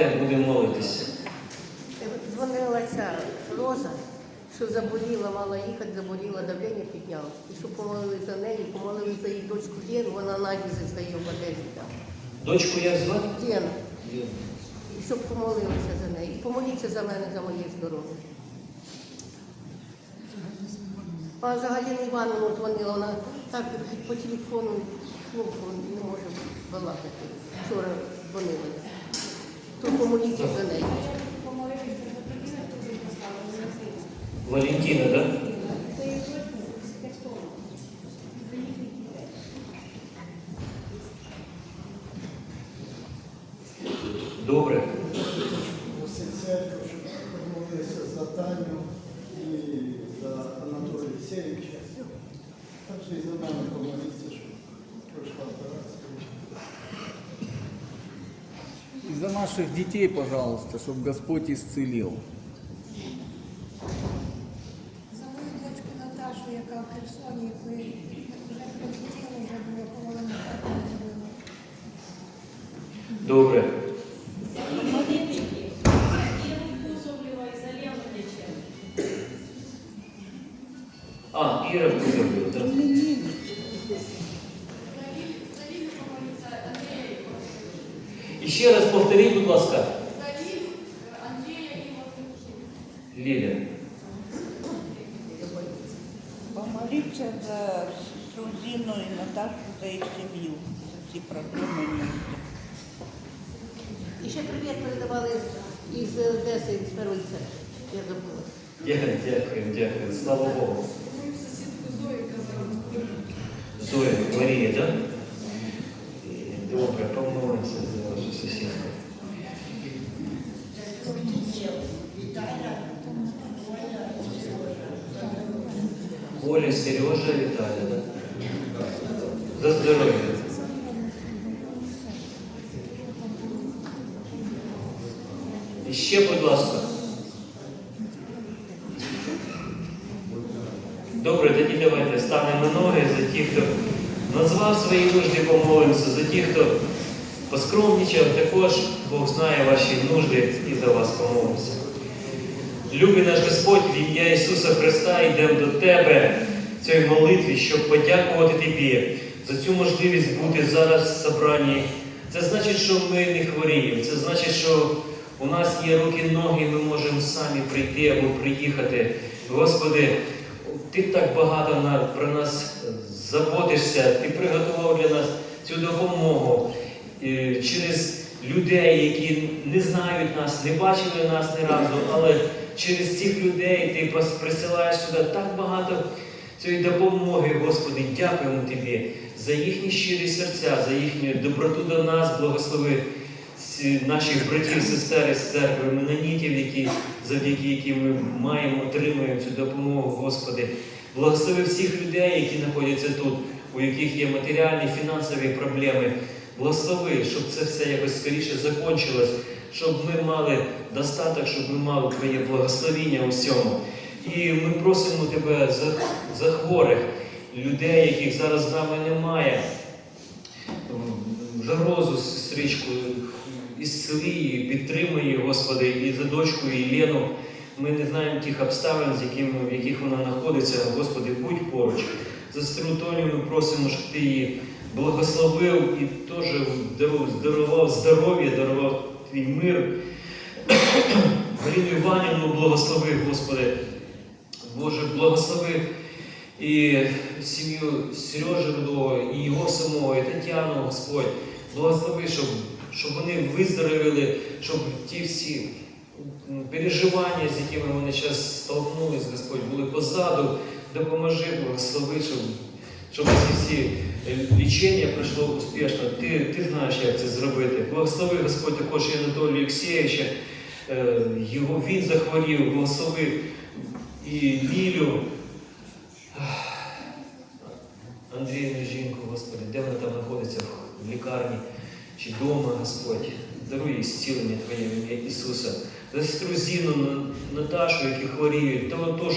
Давайте будемо молитися. Дзвонила ця Роза, що заболіла, мала їхати, заболіла, давлення піднялось. І щоб помолили за неї, помолили за її дочку Лену, вона аналізи здає в Одесі там. Дочку як звати? Лена. І щоб помолилися за неї. І помоліться за мене, за моє здоров'я. А за Галину Івановну дзвонила, вона так по телефону ну, не може балакати. Помоліться за неї. Валентина, так? Да? Добре. Помолилися за Таню і за Анатолія Олексійовича. Так що і за мене помоліться, за наших детей, пожалуйста, чтобы Господь исцелил. За мою дочку Наташу, яка в Херсоні, якої вже прилетіла, вже була половина так не було. Добре. А, Іра Кузовлю, так. ще раз повторіть, будь ласка. Ліля. Помоліться за Сузіну і Наташу за їх сім'ю, за ці проблеми. І ще привіт передавали з- із Одеси, з Первої церкви. Я забула. Дякую, дякую, дякую. Слава Богу. Зоя, Марія, так? Добре, помолимося За. Оля, Сережа, Віталя, так? За здоров'я. І ще, будь ласка. Добре, тоді давайте станемо ноги за ті, хто назвав свої нужди, помолимося, за ті, хто поскромнічав, також Бог знає ваші нужди і за вас помолимося. Любий наш Господь, в ім'я Ісуса Христа йдемо до Тебе в цій молитві, щоб подякувати Тобі за цю можливість бути зараз в собранні. Це значить, що ми не хворіємо. Це значить, що у нас є руки, ноги, ми можемо самі прийти або приїхати. Господи, Ти так багато про нас заботишся, Ти приготував для нас цю допомогу через людей, які не знають нас, не бачили нас ні разу, але через цих людей ти присилаєш сюди так багато цієї допомоги, Господи, дякуємо Тобі за їхні щирі серця, за їхню доброту до нас, благослови наших братів, сестер із церкви, менонітів, які, завдяки яким ми маємо, отримуємо цю допомогу, Господи. Благослови всіх людей, які знаходяться тут, у яких є матеріальні, фінансові проблеми. Благослови, щоб це все якось скоріше закончилось, щоб ми мали достаток, щоб ми мали Твоє благословіння у всьому. І ми просимо Тебе за, за хворих людей, яких зараз з нами немає. За розу, сестричку, ісцели її, підтримуй її, Господи, і за дочку, і Лену. Ми не знаємо тих обставин, з якими, в яких вона знаходиться. Господи, будь поруч. За сестру Тоню ми просимо, щоб ти її благословив і теж дарував здоров'я, дарував твій мир. Галину Іванівну благослови, Господи. Боже, благослови і сім'ю Сережі Рудого, і його самого, і Тетяну, Господь. Благослови, щоб, щоб вони виздоровіли, щоб ті всі переживання, з якими вони зараз столкнулись, Господь, були позаду. Допоможи, благослови, щоб, щоб всі е, лічення пройшло успішно. Ти, ти знаєш, як це зробити. Благослови, Господь, також і Анатолія Олексійовича. Е, Його він захворів, благослови і Лілю. Андріївну жінку, Господи, де вона там знаходиться в лікарні чи вдома, Господь. Даруй їй зцілення Твоє ім'я Ісуса. За сестру Зіну, Наташу, які хворіють, того теж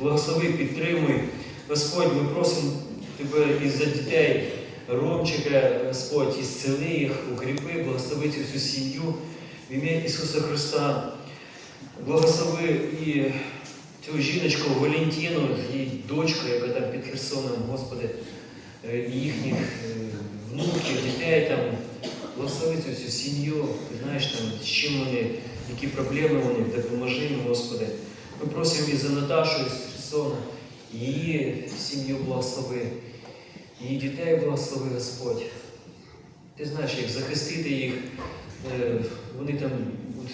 благослови, підтримуй. Господь, ми просимо Тебе і за дітей, Ромчика, Господь, ісцели їх, укріпи, благослови цю всю сім'ю. В ім'я Ісуса Христа благослови і цю жіночку Валентину, її дочку, яка там під Херсоном, Господи, е, і їхніх е, внуків, дітей там. Благослови цю всю сім'ю, ти знаєш там, з чим вони, які проблеми них, допоможи їм, Господи. Ми просимо і за Наташу із Херсона, її сім'ю благослови, її дітей благослови, Господь. Ти знаєш, як захистити їх. Е, Вони там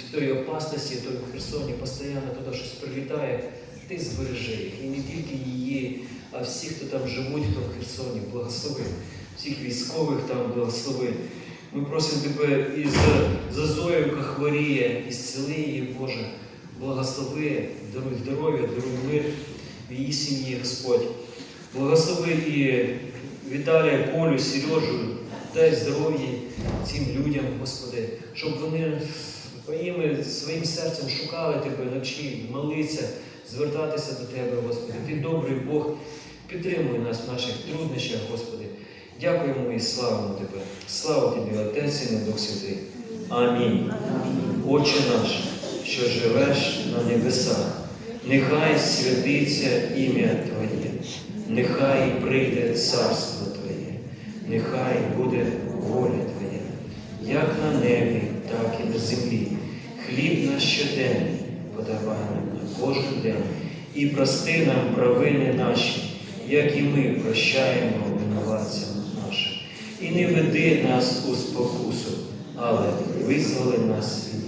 в той опасності, в той Херсоні постійно туди щось прилітає. Ти збережи їх. І не тільки її, а всіх, хто там живуть, хто в Херсоні, благослови. Всіх військових там благослови. Ми просимо тебе і за, за Зою, яка хворіє, і зціли Боже. Благослови, даруй здоров'я, даруй мир в її сім'ї, Господь. Благослови і Віталія, Колю, Сережу, дай здоров'я цим людям, Господи, щоб вони своїми, своїм серцем шукали Тебе, навчи, молитися, звертатися до Тебе, Господи. Ти добрий Бог, підтримуй нас в наших труднощах, Господи. Дякуємо і славимо Тебе. Слава Тобі, Отець і Дух Святий. Амінь. Отче наш, що живеш на небесах, нехай святиться ім'я Твоє, нехай прийде царство Твоє, нехай буде воля Твоя, як на небі, так і на землі. Хліб наш щоденний подавай нам на кожен день, і прости нам провини наші, як і ми прощаємо винуватцям нашим. І не веди нас у спокусу, але визволи нас від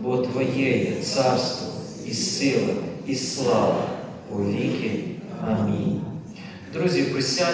бо Твоє є царство і сила, і слава у віки. Амінь. Друзі, присядьте.